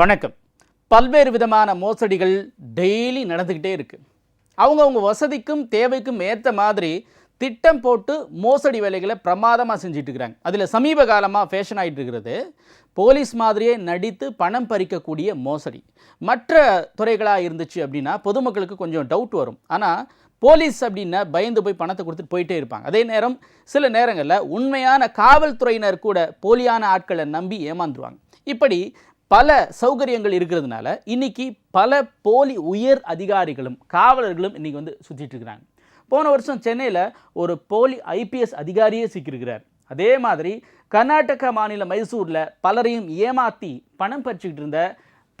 வணக்கம். பல்வேறு விதமான மோசடிகள் டெய்லி நடந்துக்கிட்டே இருக்குது அவங்கவுங்க வசதிக்கும் தேவைக்கும் ஏற்ற மாதிரி திட்டம் போட்டு மோசடி வேலைகளை பிரமாதமாக செஞ்சுட்டு இருக்கிறாங்க. அதில் சமீப காலமாக ஃபேஷன் ஆகிட்டு இருக்கிறது. போலீஸ் மாதிரியே நடித்து பணம் பறிக்கக்கூடிய மோசடி. மற்ற துறைகளாக இருந்துச்சு அப்படின்னா பொதுமக்களுக்கு கொஞ்சம் டவுட் வரும். ஆனால் போலீஸ் அப்படின்னா பயந்து போய் பணத்தை கொடுத்துட்டு போயிட்டே இருப்பாங்க. அதே நேரம் சில நேரங்களில் உண்மையான காவல்துறையினர் கூட போலியான ஆட்களை நம்பி ஏமாந்துருவாங்க. இப்படி பல சௌகரியங்கள் இருக்கிறதுனால இன்னைக்கு பல போலி உயர் அதிகாரிகளும் காவலர்களும் இன்றைக்கி வந்து சுற்றிட்டு இருக்கிறாங்க. போன வருஷம் சென்னையில் ஒரு போலி ஐபிஎஸ் அதிகாரியே சிக்கியிருக்கிறார். அதே மாதிரி கர்நாடக மாநில மைசூரில் பலரையும் ஏமாற்றி பணம் பறிச்சுக்கிட்டு இருந்த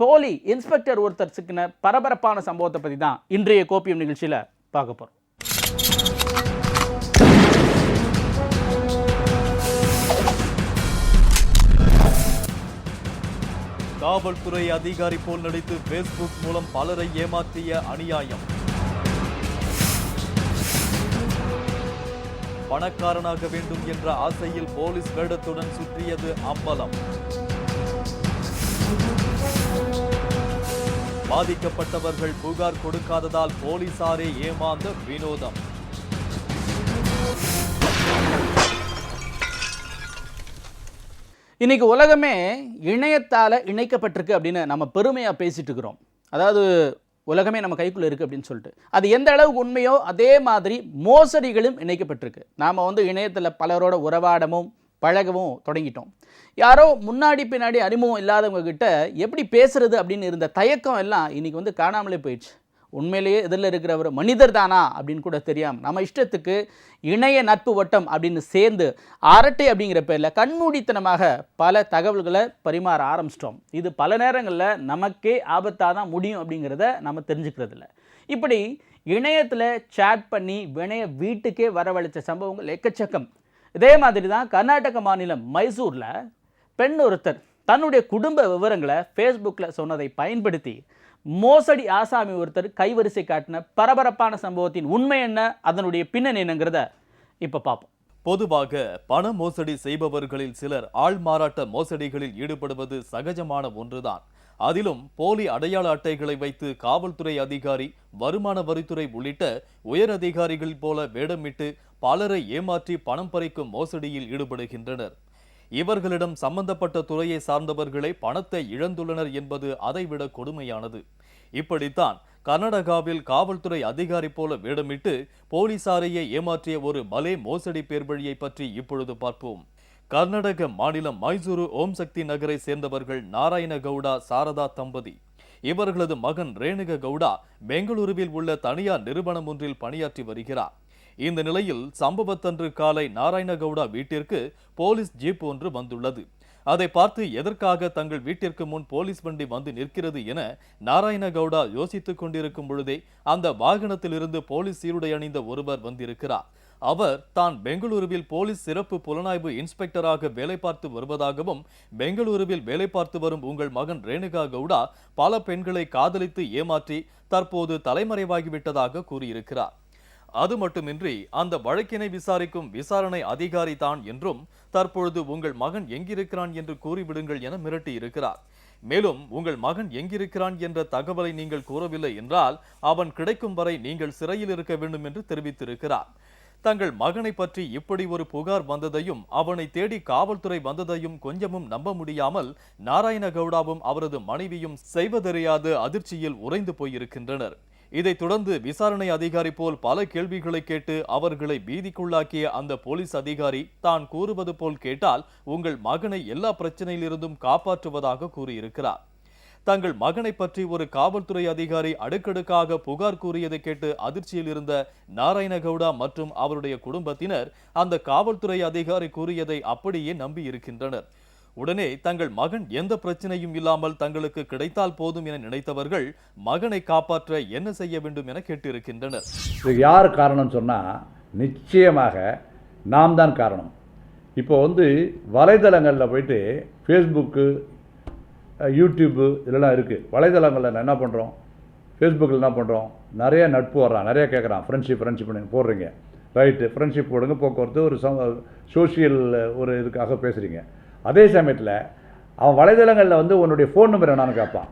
போலி இன்ஸ்பெக்டர் ஒருத்தர் சிக்கின பரபரப்பான சம்பவத்தை பற்றி தான் இன்றைய கோப்பியம் நிகழ்ச்சியில் பார்க்க போகிறோம் காவல்துறை அதிகாரி போல் நடித்து பேஸ்புக் மூலம் பலரை ஏமாற்றிய அநியாயம். பணக்காரனாக வேண்டும் என்ற ஆசையில் போலீஸ் வேடத்துடன் சுற்றியது அம்பலம். பாதிக்கப்பட்டவர்கள் புகார் கொடுக்காததால் போலீசாரே ஏமாந்த வினோதம். இன்றைக்கி உலகமே இணையத்தால் இணைக்கப்பட்டிருக்கு அப்படின்னு நம்ம பெருமையாக பேசிகிட்டு இருக்கிறோம். அதாவது உலகமே நம்ம கைக்குள்ளே இருக்குது அப்படின்னு சொல்லிட்டு. அது எந்த அளவுக்கு உண்மையோ அதே மாதிரி மோசடிகளும் இணைக்கப்பட்டிருக்கு. நாம் வந்து இணையத்தில் பலரோட உறவாடமும் பழகவும் தொடங்கிட்டோம். யாரோ முன்னாடி பின்னாடி அறிமுகம் இல்லாதவங்க கிட்ட எப்படி பேசுறது அப்படின்னு இருந்த தயக்கம் எல்லாம் இன்னைக்கு வந்து காணாமலே போயிடுச்சு. உண்மையிலேயே இதில் இருக்கிறவர் மனிதர் தானா அப்படின்னு கூட தெரியாமல் நம்ம இஷ்டத்துக்கு இணைய நட்பு வட்டம் அப்படின்னு சேர்ந்து அரட்டை அப்படிங்கிற பேரில் கண்மூடித்தனமாக பல தகவல்களை பரிமாற ஆரம்பிச்சிட்டோம். இது பல நேரங்களில் நமக்கே ஆபத்தாக தான் முடியும் அப்படிங்கிறத நம்ம தெரிஞ்சுக்கிறது இல்லை இப்படி இணையத்தில் சேட் பண்ணி வினைய வீட்டுக்கே வரவழைச்ச சம்பவங்கள் எக்கச்சக்கம். இதே மாதிரி தான் கர்நாடக மாநிலம் மைசூரில் பெண் ஒருத்தர் தன்னுடைய குடும்ப விவரங்களை ஃபேஸ்புக்கில் சொன்னதை பயன்படுத்தி மோசடி ஆசாமி ஒருத்தர் கைவரிசை காட்டின பரபரப்பான சம்பவத்தின் உண்மை என்ன அதனுடைய பின்னணி என்னங்கிறத இப்போ பார்ப்போம். பொதுவாக பண மோசடி செய்பவர்களில் சிலர் ஆள் மாறாட்ட மோசடிகளில் ஈடுபடுவது சகஜமான ஒன்றுதான். அதிலும் போலி அடையாள அட்டைகளை வைத்து காவல்துறை அதிகாரி வருமான வரித்துறை உள்ளிட்ட உயர் அதிகாரிகள் போல வேடமிட்டு பலரை ஏமாற்றி பணம் பறிக்கும் மோசடியில் ஈடுபடுகின்றனர். இவர்களிடம் சம்பந்தப்பட்ட துறையை சார்ந்தவர்களே பணத்தை இழந்துள்ளனர் என்பது அதைவிட கொடுமையானது. இப்படித்தான் கர்நாடகாவில் காவல்துறை அதிகாரி போல வேடமிட்டு போலீசாரையே ஏமாற்றிய ஒரு மலே மோசடி பேர்வழியை பற்றி இப்பொழுது பார்ப்போம். கர்நாடக மாநிலம் மைசூரு ஓம் சக்தி நகரை சேர்ந்தவர்கள் நாராயண கவுடா சாரதா தம்பதி. இவர்களது மகன் ரேணுக கவுடா பெங்களூருவில் உள்ள தனியார் நிறுவனம் ஒன்றில் பணியாற்றி வருகிறார். இந்த நிலையில் சம்பவத்தன்று காலை நாராயணகவுடா வீட்டிற்கு போலீஸ் ஜீப் ஒன்று வந்துள்ளது. அதை பார்த்து எதற்காக தங்கள் வீட்டிற்கு முன் போலீஸ் வண்டி வந்து நிற்கிறது என நாராயணகவுடா யோசித்துக் கொண்டிருக்கும் பொழுதே அந்த வாகனத்திலிருந்து போலீஸ் சீருடை அணிந்த ஒருவர் வந்திருக்கிறார். அவர் தான் பெங்களூருவில் போலீஸ் சிறப்பு புலனாய்வு இன்ஸ்பெக்டராக வேலை பார்த்து வருவதாகவும் பெங்களூருவில் வேலை பார்த்து வரும் உங்கள் மகன் ரேணுகா கவுடா பல பெண்களை காதலித்து ஏமாற்றி தற்போது தலைமறைவாகிவிட்டதாக கூறியிருக்கிறார். அது மட்டுமின்றி அந்த வழக்கினை விசாரிக்கும் விசாரணை அதிகாரி தான் என்றும் தற்பொழுது உங்கள் மகன் எங்கிருக்கிறான் என்று கூறிவிடுங்கள் என மிரட்டி இருக்கிறார் மேலும் உங்கள் மகன் எங்கிருக்கிறான் என்ற தகவலை நீங்கள் கூறவில்லை என்றால் அவன் கிடைக்கும் வரை நீங்கள் சிறையில் இருக்க வேண்டும் என்று தெரிவித்திருக்கிறார். தங்கள் மகனை பற்றி இப்படி ஒரு புகார் வந்ததையும் அவனை தேடி காவல்துறை வந்ததையும் கொஞ்சமும் நம்ப முடியாமல் நாராயணகவுடாவும் அவரது மனைவியும் செய்வதறியாது அதிர்ச்சியில் உறைந்து போயிருக்கின்றனர். இதைத் தொடர்ந்து விசாரணை அதிகாரி போல் பல கேள்விகளை கேட்டு அவர்களை பீதிக்குள்ளாக்கிய அந்த போலீஸ் அதிகாரி தான் கூறுவது போல் கேட்டால் உங்கள் மகனை எல்லா பிரச்சனையிலிருந்தும் காப்பாற்றுவதாக கூறியிருக்கிறார். தங்கள் மகனை பற்றி ஒரு காவல்துறை அதிகாரி அடுக்கடுக்காக புகார் கூறியதை கேட்டு அதிர்ச்சியில் இருந்த நாராயணகவுடா மற்றும் அவருடைய குடும்பத்தினர் அந்த காவல்துறை அதிகாரி கூறியதை அப்படியே நம்பி இருக்கின்றனர் உடனே தங்கள் மகன் எந்த பிரச்சனையும் இல்லாமல் தங்களுக்கு கிடைத்தால் போதும் என நினைத்தவர்கள் மகனை காப்பாற்ற என்ன செய்ய வேண்டும் என கேட்டிருக்கின்றனர். இதுக்கு யார் காரணம் சொன்னால் நிச்சயமாக நாம் தான் காரணம். இப்போ வந்து வலைதளங்களில் போயிட்டு ஃபேஸ்புக்கு யூடியூப்பு இதெல்லாம் இருக்குது வலைதளங்களில் என்ன பண்ணுறோம் ஃபேஸ்புக்கில் என்ன பண்ணுறோம் நிறைய நட்பு வர்றான் நிறைய கேட்குறான் ஃப்ரெண்ட்ஷிப் ஃப்ரெண்ட்ஷிப் பண்ணி போடுறீங்க. ரைட்டு ஃப்ரெண்ட்ஷிப் போடுங்க போக்குவரத்து ஒரு சம சோஷியல் ஒரு இதுக்காக பேசுகிறீங்க அதே சமயத்தில் அவன் வலைதளங்களில் வந்து உன்னுடைய ஃபோன் நம்பர் என்னான்னு கேட்பான்.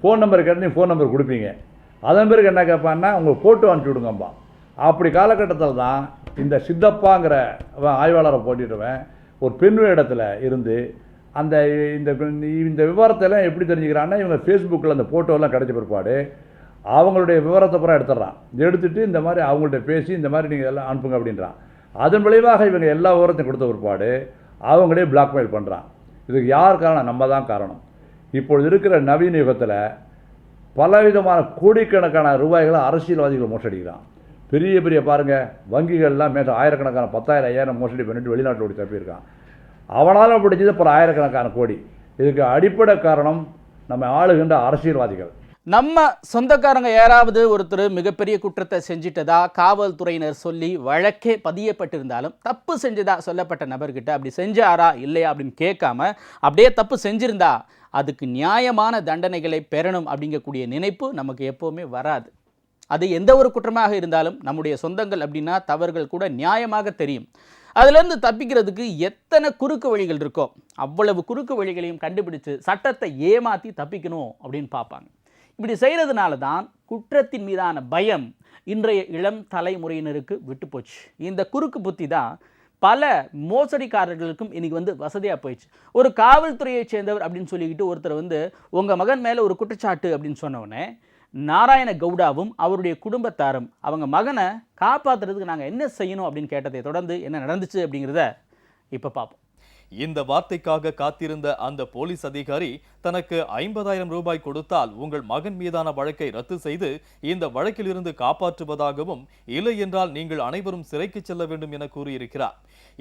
ஃபோன் நம்பர் கேட்டு நீ ஃபோன் நம்பர் கொடுப்பீங்க. அதன் பிறகு என்ன கேட்பான்னா உங்கள் ஃபோட்டோ அனுப்பிச்சி விடுங்கப்பா. அப்படி காலகட்டத்தில் தான் இந்த சித்தப்பாங்கிற அவன் ஆய்வாளரை போட்டிடுவேன். ஒரு பெண் இடத்துல இருந்து அந்த இந்த இந்த விவரத்தெல்லாம் எப்படி தெரிஞ்சுக்கிறான்னா இவங்க ஃபேஸ்புக்கில் அந்த ஃபோட்டோலாம் கிடைச்ச பிற்பாடு அவங்களுடைய விவரத்தை பூரா எடுத்துடுறான். எடுத்துட்டு இந்த மாதிரி அவங்கள்ட்ட பேசி இந்த மாதிரி நீங்கள் எல்லாம் அனுப்புங்க அப்படின்றான். அதன் விளைவாக இவங்க எல்லா விவரத்தையும் கொடுத்த பிற்பாடு அவங்களே பிளாக்மெயில் பண்ணுறான் இதுக்கு யார் காரணம்? நம்ம தான் காரணம். இப்பொழுது இருக்கிற நவீன யுகத்தில் பலவிதமான கோடிக்கணக்கான ரூபாய்களை அரசியல்வாதிகள் மோசடிக்கிறான். பெரிய பெரிய பாருங்கள் வங்கிகள்லாம் மேலே ஆயிரக்கணக்கான பத்தாயிரம் ஐயாயிரம் மோசடி பண்ணிட்டு வெளிநாட்டில் ஓடி தப்பியிருக்கான். அவனால் பிடிச்சது அப்புறம் ஆயிரக்கணக்கான கோடி. இதுக்கு அடிப்படை காரணம் நம்ம ஆளுகின்ற அரசியல்வாதிகள். நம்ம சொந்தக்காரங்க யாராவது ஒருத்தர் மிகப்பெரிய குற்றத்தை செஞ்சிட்டதா காவல்துறையினர் சொல்லி வழக்கே பதியப்பட்டிருந்தாலும் தப்பு செஞ்சதா சொல்லப்பட்ட நபர்கிட்ட அப்படி செஞ்சாரா இல்லையா அப்படின்னு கேட்காம அப்படியே தப்பு செஞ்சிருந்தா அதுக்கு நியாயமான தண்டனைகளை பெறணும் அப்படிங்கக்கூடிய நினைப்பு நமக்கு எப்போவுமே வராது. அது எந்த ஒரு குற்றமாக இருந்தாலும் நம்முடைய சொந்தங்கள் அப்படின்னா தவறுகள் கூட நியாயமாக தெரியும். அதுலேருந்து தப்பிக்கிறதுக்கு எத்தனை குறுக்கு வழிகள் இருக்கோ அவ்வளவு குறுக்கு வழிகளையும் கண்டுபிடிச்சு சட்டத்தை ஏமாற்றி தப்பிக்கணும் அப்படின்னு பார்ப்பாங்க. இப்படி செய்கிறதுனால தான் குற்றத்தின் மீதான பயம் இன்றைய இளம் தலைமுறையினருக்கு விட்டு போச்சு இந்த குறுக்கு புத்தி தான் பல மோசடிக்காரர்களுக்கும் இன்றைக்கி வந்து வசதியாக போயிடுச்சு. ஒரு காவல்துறையைச் சேர்ந்தவர் அப்படின்னு சொல்லிக்கிட்டு ஒருத்தர் வந்து உங்கள் மகன் மேலே ஒரு குற்றச்சாட்டு அப்படின்னு சொன்னோடனே நாராயண கவுடாவும் அவருடைய குடும்பத்தாரும் அவங்க மகனை காப்பாற்றுறதுக்கு நாங்கள் என்ன செய்யணும்? அப்படின்னு கேட்டதை தொடர்ந்து என்ன நடந்துச்சு அப்படிங்கிறத இப்போ பார்ப்போம். இந்த வார்த்தைக்காக காத்திருந்த அந்த போலீஸ் அதிகாரி தனக்கு ஐம்பதாயிரம் ரூபாய் கொடுத்தால் உங்கள் மகன் மீதான வழக்கை ரத்து செய்து இந்த வழக்கிலிருந்து காப்பாற்றுவதாகவும் இல்லை என்றால் நீங்கள் அனைவரும் சிறைக்கு செல்ல வேண்டும் என கூறியிருக்கிறார்.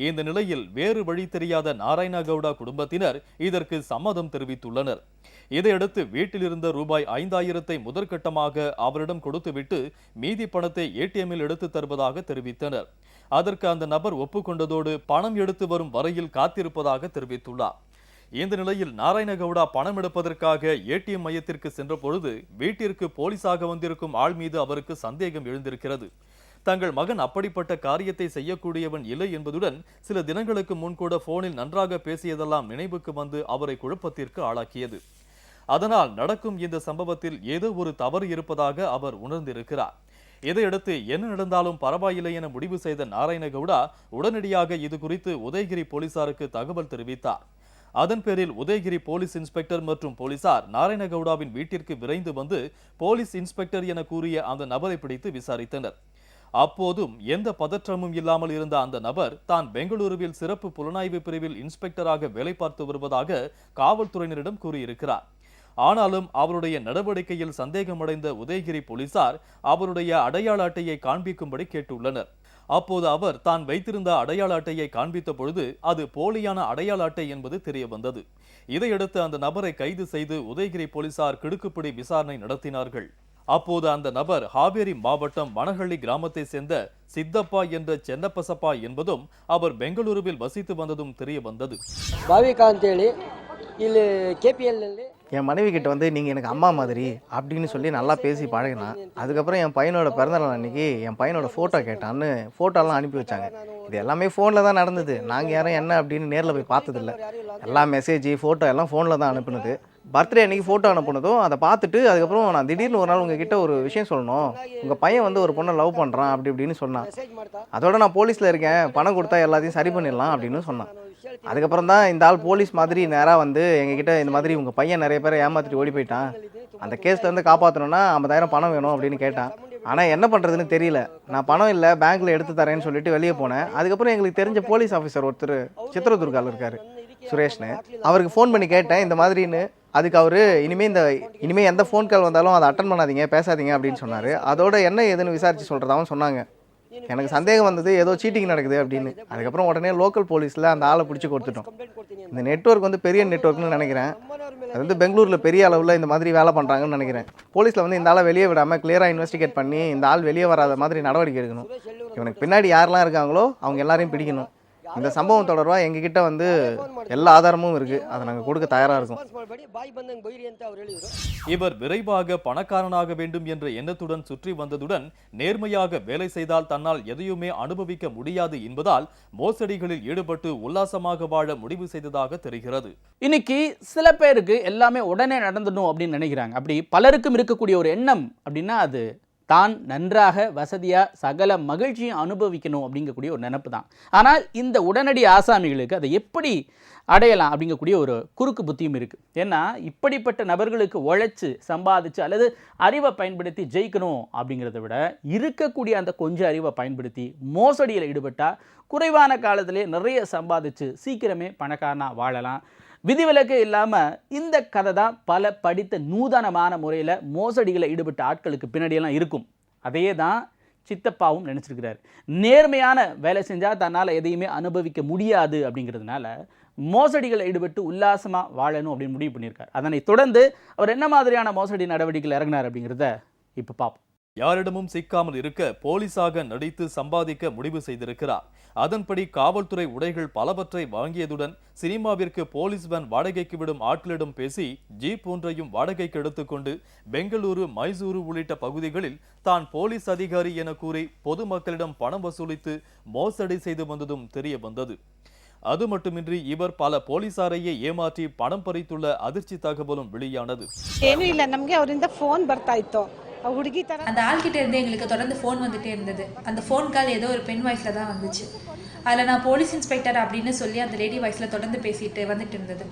இந்த நிலையில் வேறு வழி தெரியாத நாராயண கவுடா குடும்பத்தினர் இதற்கு சம்மதம் தெரிவித்துள்ளனர். இதையடுத்து வீட்டில் இருந்த ரூபாய் ஐந்தாயிரத்தை முதற்கட்டமாக அவரிடம் கொடுத்துவிட்டு மீதி பணத்தை ஏடிஎம்மில் எடுத்து தருவதாக தெரிவித்தனர். அதற்கு அந்த நபர் ஒப்புக்கொண்டதோடு பணம் எடுத்து வரும் வரையில் காத்திருப்ப இருப்பதாக தெரிவித்துள்ளார். இந்த நிலையில் நாராயணகவுடா பணம் எடுப்பதற்காக ஏடிஎம் மையத்திற்கு சென்ற பொழுது வீட்டிற்கு போலீஸாக வந்திருக்கும் ஆள் மீது அவருக்கு சந்தேகம் எழுந்திருக்கிறது. தங்கள் மகன் அப்படிப்பட்ட காரியத்தை செய்யக்கூடியவன் இல்லை என்பதுடன் சில தினங்களுக்கு முன் கூட போனில் நன்றாக பேசியதெல்லாம் நினைவுக்கு வந்து அவரை குழப்பத்திற்கு ஆளாக்கியது. அதனால் நடக்கும் இந்த சம்பவத்தில் ஏதோ ஒரு தவறு இருப்பதாக அவர் உணர்ந்திருக்கிறார். இதையடுத்து என்ன நடந்தாலும் பரவாயில்லை என முடிவு செய்த நாராயணகவுடா உடனடியாக இது குறித்து உதயகிரி போலீசாருக்கு தகவல் தெரிவித்தார். அதன் பேரில் உதயகிரி போலீஸ் இன்ஸ்பெக்டர் மற்றும் போலீசார் நாராயணகவுடாவின் வீட்டிற்கு விரைந்து வந்து போலீஸ் இன்ஸ்பெக்டர் என கூறிய அந்த நபரை பிடித்து விசாரித்தனர். அப்போதும் எந்த பதற்றமும் இல்லாமல் இருந்த அந்த நபர் தான் பெங்களூருவில் சிறப்பு புலனாய்வு பிரிவில் இன்ஸ்பெக்டராக வேலை பார்த்து வருவதாக காவல்துறையினரிடம் கூறியிருக்கிறார். ஆனாலும் அவருடைய நடவடிக்கையில் சந்தேகமடைந்த உதயகிரி போலீசார் அவருடைய அடையாள அட்டையை காண்பிக்கும்படி கேட்டுள்ளனர் அப்போது அவர் தான் வைத்திருந்த அடையாள அட்டையை காண்பித்த பொழுது அது போலியான அடையாள அட்டை என்பது தெரிய வந்தது இதையடுத்து அந்த நபரை கைது செய்து உதயகிரி போலீசார் கிடுக்குப்பிடி விசாரணை நடத்தினார்கள் அப்போது அந்த நபர் ஹாவேரி மாவட்டம் மணஹள்ளி கிராமத்தை சேர்ந்த சித்தப்பா என்ற ಚೆನ್ನಪ್ಪಸಪ್ಪ என்பதும் அவர் பெங்களூருவில் வசித்து வந்ததும் தெரிய வந்தது ಭಾವಿಕಾ ಅಂತೇಳಿ ಇಲ್ಲಿ ಕೆ ಪಿ ಎಲ್ನಲ್ಲಿ என் மனைவி கிட்ட வந்து நீங்கள் எனக்கு அம்மா மாதிரி அப்படின்னு சொல்லி நல்லா பேசி பழகினான் அதுக்கப்புறம் என் பையனோட பிறந்தநாள் அன்றைக்கி என் பையனோட ஃபோட்டோ கேட்டான்னு ஃபோட்டோலாம் அனுப்பி வச்சாங்க. இது எல்லாமே ஃபோனில் தான் நடந்தது. நாங்கள் யாரும் என்ன அப்படின்னு நேரில் போய் பார்த்ததில்ல. எல்லா மெசேஜ் ஃபோட்டோ எல்லாம் ஃபோனில் தான் அனுப்புனது. பர்த்டே அன்றைக்கி ஃபோட்டோ அனுப்புனதும் அதை பார்த்துட்டு அதுக்கப்புறம் நான் திடீர்னு ஒரு நாள் உங்ககிட்ட ஒரு விஷயம் சொல்லணும். உங்கள் பையன் வந்து ஒரு பொண்ணை லவ் பண்ணுறான் அப்படி இப்படின்னு சொன்னான். அதோட நான் போலீஸில் இருக்கேன். பணம் கொடுத்தா எல்லாத்தையும் சரி பண்ணிடலாம் அப்படின்னு சொன்னான். அதுக்கப்புறம் தான் இந்த ஆள் போலீஸ் மாதிரி நேராக வந்து எங்ககிட்ட இந்த மாதிரி உங்கள் பையன் நிறைய பேரை ஏமாற்றிட்டு ஓடி போயிட்டான். அந்த கேஸ்லேருந்து காப்பாற்றணும்னா ஐம்பதாயிரம் பணம் வேணும் அப்படின்னு கேட்டான். ஆனால் என்ன பண்ணுறதுன்னு தெரியல. நான் பணம் இல்லை பேங்க்கில் எடுத்து தரேன்னு சொல்லிட்டு வெளியே போனேன். அதுக்கப்புறம் எங்களுக்கு தெரிஞ்ச போலீஸ் ஆஃபீஸர் ஒருத்தர் சித்திரதுர்காவில் இருக்கார் சுரேஷ்னு. அவருக்கு ஃபோன் பண்ணி கேட்டேன் இந்த மாதிரின்னு. அதுக்கு அவர் இனிமேல் இந்த இனிமேல் எந்த ஃபோன் கால் வந்தாலும் அதை அட்டன் பண்ணாதீங்க பேசாதீங்க அப்படின்னு சொன்னார். அதோட என்ன ஏதுன்னு விசாரித்து சொல்கிறதாவும் சொன்னாங்க. எனக்கு சந்தேகம் வந்தது ஏதோ சீட்டிங் நடக்குது அப்படின்னு. அதுக்கப்புறம் உடனே லோக்கல் போலீஸில் அந்த ஆளை பிடிச்சி கொடுத்துட்டோம். இந்த நெட்ஒர்க் வந்து பெரிய நெட்ஒர்க்னு நினைக்கிறேன். அது வந்து பெங்களூரில் பெரிய அளவில் இந்த மாதிரி வேலை பண்ணுறாங்கன்னு நினைக்கிறேன். போலீஸில் வந்து இந்த ஆளை வெளியே விடாமல் கிளியராக இன்வெஸ்டிகேட் பண்ணி இந்த ஆள் வெளியே வராத மாதிரி நடவடிக்கை எடுக்கணும். இவனுக்கு பின்னாடி யாரெல்லாம் இருக்காங்களோ அவங்க எல்லாரையும் பிடிக்கணும். இந்த சம்பவம் தொடர்பாக எங்ககிட்ட வந்து எல்லா ஆதாரமும் இருக்குது அதை நாங்கள் கொடுக்க தயாராக இருக்கோம். இவர் விரைவாக பணக்காரனாக வேண்டும் என்ற எண்ணத்துடன் சுற்றி வந்ததுடன் நேர்மையாக வேலை செய்தால் தன்னால் எதையுமே அனுபவிக்க முடியாது என்பதால் மோசடிகளில் ஈடுபட்டு உல்லாசமாக வாழ முடிவு செய்ததாக தெரிகிறது. இன்னைக்கு சில பேருக்கு எல்லாமே உடனே நடந்துடும் அப்படின்னு நினைக்கிறாங்க. அப்படி பலருக்கும் இருக்கக்கூடிய ஒரு எண்ணம் அப்படின்னா அது தான் நன்றாக வசதியாக சகல மகிழ்ச்சியும் அனுபவிக்கணும் அப்படிங்கக்கூடிய ஒரு நினப்பு தான். ஆனால் இந்த உடனடி ஆசாமிகளுக்கு அதை எப்படி அடையலாம் அப்படிங்கக்கூடிய ஒரு குறுக்கு புத்தியும் இருக்குது ஏன்னா இப்படிப்பட்ட நபர்களுக்கு உழைச்சி சம்பாதிச்சு அல்லது அறிவை பயன்படுத்தி ஜெயிக்கணும் அப்படிங்கிறத விட இருக்கக்கூடிய அந்த கொஞ்சம் அறிவை பயன்படுத்தி மோசடியில் ஈடுபட்டால் குறைவான காலத்திலே நிறைய சம்பாதிச்சு சீக்கிரமே பணக்காரனாக வாழலாம். விதிவிலக்கு இல்லாமல் இந்த கதை தான் பல படித்த நூதனமான முறையில் மோசடிகளை ஈடுபட்ட ஆட்களுக்கு பின்னாடியெல்லாம் இருக்கும். அதே தான் சித்தப்பாவும் நினச்சிருக்கிறார். நேர்மையான வேலை செஞ்சால் தன்னால் எதையுமே அனுபவிக்க முடியாது அப்படிங்கிறதுனால மோசடிகளை ஈடுபட்டு உல்லாசமாக வாழணும் அப்படின்னு முடிவு பண்ணியிருக்கார். அதனை தொடர்ந்து அவர் என்ன மாதிரியான மோசடி நடவடிக்கைகள் இறங்கினார் அப்படிங்கிறத இப்போ பார்ப்போம் யாரிடமும் சிக்காமல் இருக்க போலீசாக நடித்து சம்பாதிக்க முடிவு செய்திருக்கிறார் அதன்படி காவல்துறை உடைகள் பலவற்றை வாங்கியதுடன் சினிமாவிற்கு போலீஸ் வேன் வாடகைக்கு விடும் ஆட்களிடம் பேசி ஜீப் ஒன்றையும் வாடகைக்கு எடுத்துக்கொண்டு பெங்களூரு மைசூரு உள்ளிட்ட பகுதிகளில் தான் போலீஸ் அதிகாரி என கூறி பொதுமக்களிடம் பணம் வசூலித்து மோசடி செய்து வந்ததும் தெரிய வந்தது அது மட்டுமின்றி இவர் பல போலீசாரையே ஏமாற்றி பணம் பறித்துள்ள அதிர்ச்சி தகவலும் வெளியானது ಏನೂ ಇಲ್ಲ ನಮಗೆ ಅವರಿಂದ ಫೋನ್ ಬರ್ತಾ ಇತ್ತು ಆ ಹುಡುಗಿ ತರ அந்த ஆள்கிட்ட இருந்து எங்களுக்கு தொடர்ந்து ஃபோன் வந்துட்டே இருந்தது அந்த ஃபோன் கால் ஏதோ ஒரு பெண் வாய்ஸில் தான் வந்துச்சு அதில் நான் போலீஸ் இன்ஸ்பெக்டர் அப்படின்னு சொல்லி அந்த லேடி வாய்ஸில் தொடர்ந்து பேசிட்டு வந்துட்டு இருந்தது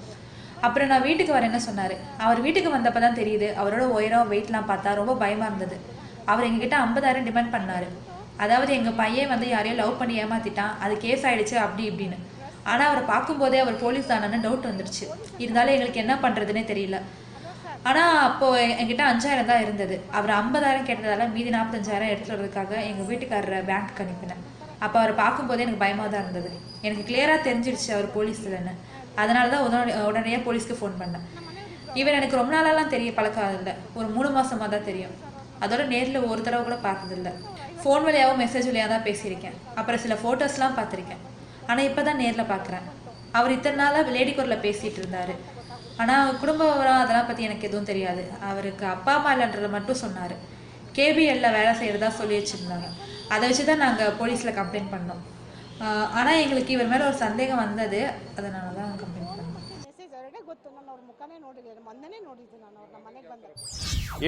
அப்புறம் நான் வீட்டுக்கு வரேன்னு சொன்னார் அவர் வீட்டுக்கு வந்தப்போ தான் தெரியுது அவரோட உயரம் வெயிட்லாம் பார்த்தா ரொம்ப பயமாக இருந்தது அவர் எங்ககிட்ட ஐம்பதாயிரம் டிமாண்ட் பண்ணார் அதாவது எங்கள் பையன் வந்து யாரையோ லவ் பண்ணி ஏமாத்திட்டான் அது கேஸ் ஆயிடுச்சு அப்படி இப்படின்னு ஆனால் அவரை பார்க்கும்போதே அவர் போலீஸ் தானன்னு டவுட் வந்துடுச்சு இருந்தாலும் எங்களுக்கு என்ன பண்ணுறதுனே தெரியல ஆனால் அப்போது என்கிட்ட அஞ்சாயிரம் தான் இருந்தது. அவர் ஐம்பதாயிரம் கேட்டதால மீதி நாற்பத்தஞ்சாயிரம் எடுத்துகிட்டு வரதுக்காக எங்கள் வீட்டுக்காரரை பேங்க் அனுப்பினேன். அப்போ அவரை பார்க்கும்போதே எனக்கு பயமாக தான் இருந்தது. எனக்கு கிளியராக தெரிஞ்சிடுச்சு அவர் போலீஸ்லன்னு. இல்லைன்னு அதனால தான் உடனே உடனடியாக போலீஸ்க்கு ஃபோன் பண்ணேன். இவன் எனக்கு ரொம்ப நாளெல்லாம் தெரிய பழக்கம் இல்லை. ஒரு மூணு மாதமாக தான் தெரியும். அதோட நேரில் ஒரு தடவை கூட பார்த்ததில்ல. ஃபோன் வழியாகவும் மெசேஜ் வழியாக தான் பேசியிருக்கேன். அப்புறம் சில ஃபோட்டோஸ்லாம் பார்த்துருக்கேன். ஆனால் இப்போ தான் நேரில் பார்க்குறேன். அவர் இத்தனை நாளாக லேடி குரலில் பேசிகிட்டு இருந்தார். ஆனால் குடும்ப விவரம் அதெல்லாம் பற்றி எனக்கு எதுவும் தெரியாது. அவருக்கு அப்பா அம்மா இல்லைன்றதை மட்டும் சொன்னார். கேபிஎல்ல வேலை செய்கிறதா சொல்லி வச்சுருந்தாங்க. அதை வச்சு தான் நாங்கள் போலீஸில் கம்ப்ளைண்ட் பண்ணோம். ஆனால் எங்களுக்கு இவர் மேலே ஒரு சந்தேகம் வந்தது. அதனால தான் கம்ப்ளைண்ட் பண்ணோம்.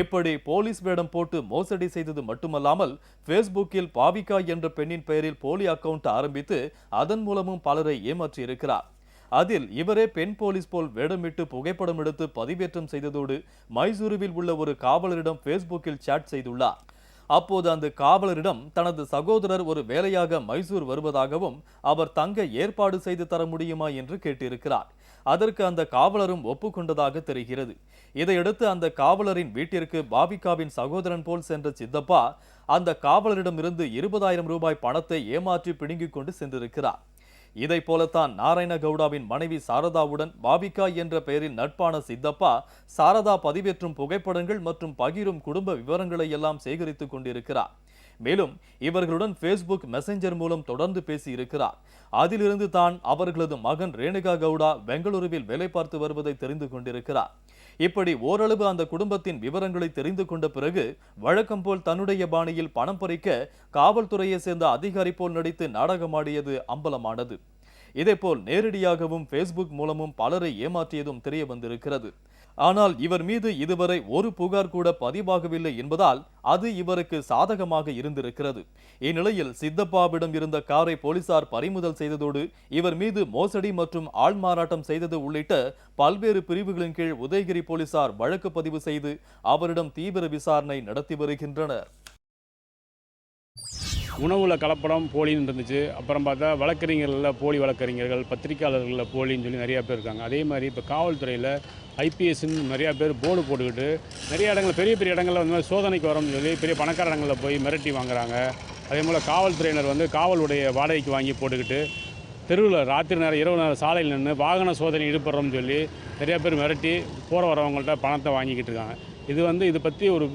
எப்படி போலீஸ் வேடம் போட்டு மோசடி செய்தது மட்டுமல்லாமல் பேஸ்புக்கில் பாவிகா என்ற பெண்ணின் பெயரில் போலி அக்கவுண்ட் ஆரம்பித்து அதன் மூலமும் பலரை ஏமாற்றி இருக்கிறார் அதில் இவரே பெண் போலீஸ் போல் வேடமிட்டு புகைப்படம் எடுத்து பதிவேற்றம் செய்ததோடு மைசூருவில் உள்ள ஒரு காவலரிடம் ஃபேஸ்புக்கில் சாட் செய்துள்ளார். அப்போது அந்த காவலரிடம் தனது சகோதரர் ஒரு வேலையாக மைசூர் வருவதாகவும் அவர் தங்க ஏற்பாடு செய்து தர முடியுமா என்று கேட்டிருக்கிறார். அதற்கு அந்த காவலரும் ஒப்புக்கொண்டதாக தெரிகிறது. இதையடுத்து அந்த காவலரின் வீட்டிற்கு பாபிகாவின் சகோதரன் போல் சென்ற சித்தப்பா அந்த காவலரிடமிருந்து இருபதாயிரம் ரூபாய் பணத்தை ஏமாற்றி பிடுங்கிக் கொண்டு சென்றிருக்கிறார். இதை போலத்தான் நாராயண கவுடாவின் மனைவி சாரதாவுடன் பாபிகா என்ற பெயரில் நட்பான சித்தப்பா சாரதா பதிவேற்றும் புகைப்படங்கள் மற்றும் பகிரும் குடும்ப விவரங்களை எல்லாம் சேகரித்துக் கொண்டிருக்கிறார். மேலும் இவர்களுடன் ஃபேஸ்புக் மெசஞ்சர் மூலம் தொடர்ந்து பேசியிருக்கிறார் அதிலிருந்து தான் அவர்களது மகன் ரேணுகா கவுடா பெங்களூருவில் வேலை பார்த்து வருவதை தெரிந்து கொண்டிருக்கிறார். இப்படி ஓரளவு அந்த குடும்பத்தின் விவரங்களை தெரிந்து கொண்ட பிறகு வழக்கம் போல் தன்னுடைய பாணியில் பணம் பறிக்க காவல்துறையை சேர்ந்த அதிகாரி போல் நடித்து நாடகமாடியது அம்பலமானது. இதேபோல் நேரடியாகவும் ஃபேஸ்புக் மூலமும் பலரை ஏமாற்றியதும் தெரிய வந்திருக்கிறது. ஆனால் இவர் மீது இதுவரை ஒரு புகார் கூட பதிவாகவில்லை என்பதால் அது இவருக்கு சாதகமாக இருந்திருக்கிறது. இந்நிலையில் சித்தப்பாவிடம் இருந்த காரை போலீசார் பறிமுதல் செய்ததோடு இவர் மீது மோசடி மற்றும் ஆள்மாறாட்டம் செய்தது உள்ளிட்ட பல்வேறு பிரிவுகளின் கீழ் உதயகிரி போலீசார் வழக்கு பதிவு செய்து அவரிடம் தீவிர விசாரணை நடத்தி வருகின்றனர். உணவுல கலப்படம் போலின்னு இருந்துச்சு. அப்புறம் பார்த்தா வழக்கறிஞர்களில் போலி வழக்கறிஞர்கள் பத்திரிக்கையாளர்களில் போலின்னு சொல்லி நிறையா பேர் இருக்காங்க. அதே மாதிரி இப்போ காவல்துறையில் ஐபிஎஸ்ன்னு நிறையா பேர் போர்டு போட்டுக்கிட்டு நிறைய இடங்கள் பெரிய பெரிய இடங்களில் வந்து சோதனைக்கு வரோம்னு சொல்லி பெரிய பணக்கார இடங்களில் போய் மிரட்டி வாங்குறாங்க. அதே போல் காவல்துறையினர் வந்து காவலுடைய வாடகைக்கு வாங்கி போட்டுக்கிட்டு தெருவில் ராத்திரி நேரம் இரவு நேரம் சாலையில் நின்று வாகன சோதனை ஈடுபடுறோம்னு சொல்லி நிறையா பேர் மிரட்டி போகிற வரவங்கள்ட்ட பணத்தை வாங்கிக்கிட்டு இருக்காங்க. இது வந்து இதை பற்றி ஒரு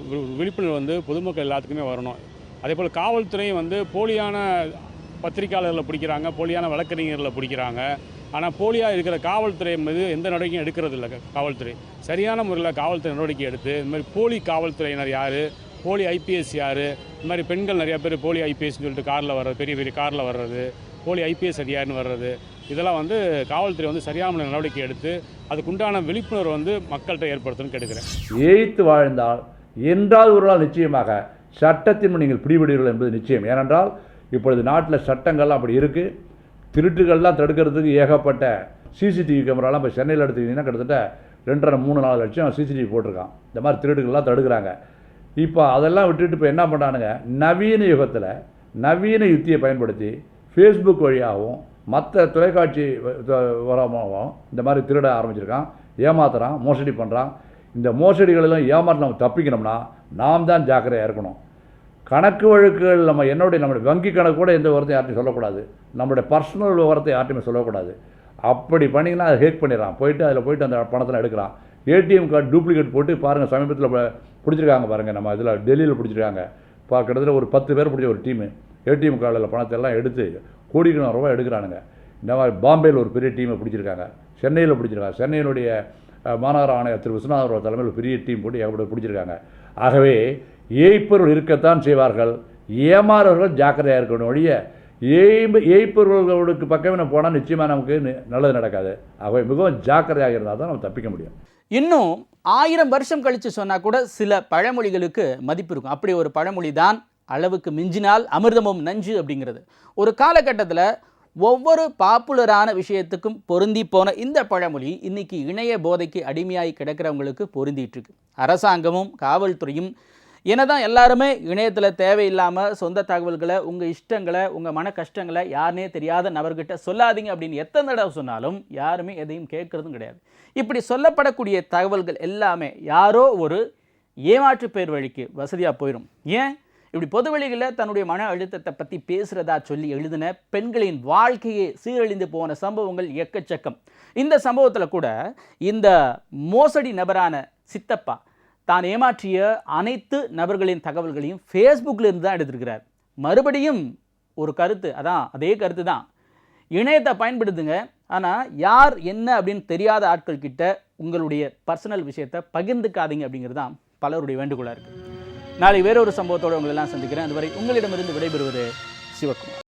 விழிப்புணர்வு வந்து பொதுமக்கள் எல்லாத்துக்குமே வரணும். அதே போல் காவல்துறையும் வந்து போலியான பத்திரிக்கையாளர்களை பிடிக்கிறாங்க போலியான வழக்கறிஞர்களை பிடிக்கிறாங்க. ஆனால் போலியாக இருக்கிற காவல்துறை மீது எந்த நடவடிக்கையும் எடுக்கிறது இல்லை காவல்துறை. சரியான முறையில் காவல்துறை நடவடிக்கை எடுத்து இந்த மாதிரி போலி காவல்துறையினர் யார்? போலி ஐபிஎஸ் யார்? இந்த மாதிரி பெண்கள் நிறையா பேர் போலி ஐபிஎஸ்னு சொல்லிட்டு காரில் வர்றது பெரிய பெரிய காரில் வர்றது போலி ஐபிஎஸ் அதிகாரின்னு வர்றது இதெல்லாம் வந்து காவல்துறை வந்து சரியான நடவடிக்கை எடுத்து அதுக்குண்டான விழிப்புணர்வு வந்து மக்கள்கிட்ட ஏற்படுத்தணும்னு கேட்டுக்கிறேன். ஏய்த்து வாழ்ந்தால் என்றால் ஒரு நாள் நிச்சயமாக சட்டத்தின் நீங்கள் பிடிபடுவீர்கள் என்பது நிச்சயம். ஏனென்றால் இப்பொழுது நாட்டில் சட்டங்கள்லாம் அப்படி இருக்குது திருட்டுகள்லாம் தடுக்கிறதுக்கு ஏகப்பட்ட சிசிடிவி கேமராலாம் இப்போ சென்னையில் எடுத்துக்கிட்டிங்கன்னா கிட்டத்தட்ட ரெண்டரை மூணு நாலு லட்சம் சிசிடிவி போட்டிருக்கான். இந்த மாதிரி திருட்டுகள்லாம் தடுக்கிறாங்க. இப்போ அதெல்லாம் விட்டுட்டு இப்போ என்ன பண்ணுறானுங்க நவீன யுகத்தில் நவீன யுத்தியை பயன்படுத்தி ஃபேஸ்புக் வழியாகவும் மற்ற தொலைக்காட்சி வரமாகவும் இந்த மாதிரி திருட ஆரம்பிச்சிருக்கான். ஏமாத்துறான் மோசடி பண்ணுறான் இந்த மோசடிகளெல்லாம் ஏமாற்றி நம்ம தப்பிக்கணும்னா நாம் தான் ஜாக்கிரதையாக இருக்கணும். கணக்கு வழக்குகள் நம்ம என்னுடைய நம்மளுடைய வங்கி கணக்கு கூட எந்த விவரத்தையும் யார்ட்டையும் சொல்லக்கூடாது. நம்மளுடைய பர்சனல் விவரத்தை யார்ட்டையுமே சொல்லக்கூடாது. அப்படி பண்ணிங்கன்னா அதை ஹேக் பண்ணிடுறான் போயிட்டு அதில் போயிட்டு அந்த பணத்தில் எடுக்கிறான் ஏடிஎம் கார்டு டூப்ளிகேட் போட்டு பாருங்கள் சமீபத்தில் பிடிச்சிருக்காங்க பாருங்கள் நம்ம இதில் டெல்லியில் பிடிச்சிருக்காங்க. இப்போ கிட்டத்தட்ட ஒரு பத்து பேர் பிடிச்ச ஒரு டீமு ஏடிஎம் கார்டில் பணத்தை எல்லாம் எடுத்து கோடிக்கணும் ரூபாய் எடுக்கிறானுங்க. இந்த மாதிரி பாம்பேயில் ஒரு பெரிய டீமை பிடிச்சிருக்காங்க. சென்னையில் பிடிச்சிருக்காங்க. சென்னையினுடைய மாநகர ஆணையர் திரு விஸ்வநாதரோட தலைமையில் பெரிய டீம் போட்டு ஏகப்பட்ட பிடிச்சிருக்காங்க. ஆகவே ஏய்ப்பவர்கள் இருக்கத்தான் செய்வார்கள். ஏமாறவர்கள் ஜாக்கிரதையாக இருக்கணும் ஒழிய ஏய்ப ஏய்ப்பவர்களுக்கு பக்கமே நம்ம போனால் நிச்சயமாக நமக்கு நல்லது நடக்காது. ஆகவே மிகவும் ஜாக்கிரதையாக இருந்தால் தான் நம்ம தப்பிக்க முடியும். இன்னும் ஆயிரம் வருஷம் கழித்து சொன்னால் கூட சில பழமொழிகளுக்கு மதிப்பு இருக்கும். அப்படி ஒரு பழமொழி தான் அளவுக்கு மிஞ்சினால் அமிர்தமும் நஞ்சு அப்படிங்கிறது. ஒரு காலகட்டத்தில் ஒவ்வொரு பாப்புலரான விஷயத்துக்கும் பொருந்தி போன இந்த பழமொழி இன்னைக்கு இணைய போதைக்கு அடிமையாகி கிடக்கிறவங்களுக்கு பொருந்திட்டு இருக்கு. அரசாங்கமும் காவல்துறையும் என்னதான் எல்லாருமே இணையத்தில் தேவையில்லாமல் சொந்த தகவல்களை உங்கள் இஷ்டங்களை உங்கள் மன கஷ்டங்களை யாருனே தெரியாத நபர்கிட்ட சொல்லாதீங்க அப்படின்னு எத்தனை தடவை சொன்னாலும் யாருமே எதையும் கேட்குறதும் கிடையாது. இப்படி சொல்லப்படக்கூடிய தகவல்கள் எல்லாமே யாரோ ஒரு ஏமாற்று பேர் வழிக்கு வசதியாக போயிடும் ஏன்? இப்படி பொதுவெளிகளில் தன்னுடைய மன அழுத்தத்தை பற்றி பேசுகிறதா சொல்லி எழுதின பெண்களின் வாழ்க்கையே சீரழிந்து போன சம்பவங்கள் எக்கச்சக்கம். இந்த சம்பவத்தில் கூட இந்த மோசடி நபரான சித்தப்பா தான் ஏமாற்றிய அனைத்து நபர்களின் தகவல்களையும் ஃபேஸ்புக்கில் இருந்து தான் எடுத்திருக்கிறார். மறுபடியும் ஒரு கருத்து அதான் அதே கருத்து தான். இணையத்தை பயன்படுத்துங்க. ஆனால் யார் என்ன அப்படின்னு தெரியாத ஆட்கள் கிட்ட உங்களுடைய பர்சனல் விஷயத்தை பகிர்ந்துக்காதீங்க அப்படிங்கிறது தான் பலருடைய வேண்டுகோளாக இருக்குது நாளை வேறொரு சம்பவத்தோடு உங்களெல்லாம் சந்திக்கிறேன். அதுவரை உங்களிடமிருந்து விடைபெறுவது சிவகுமார்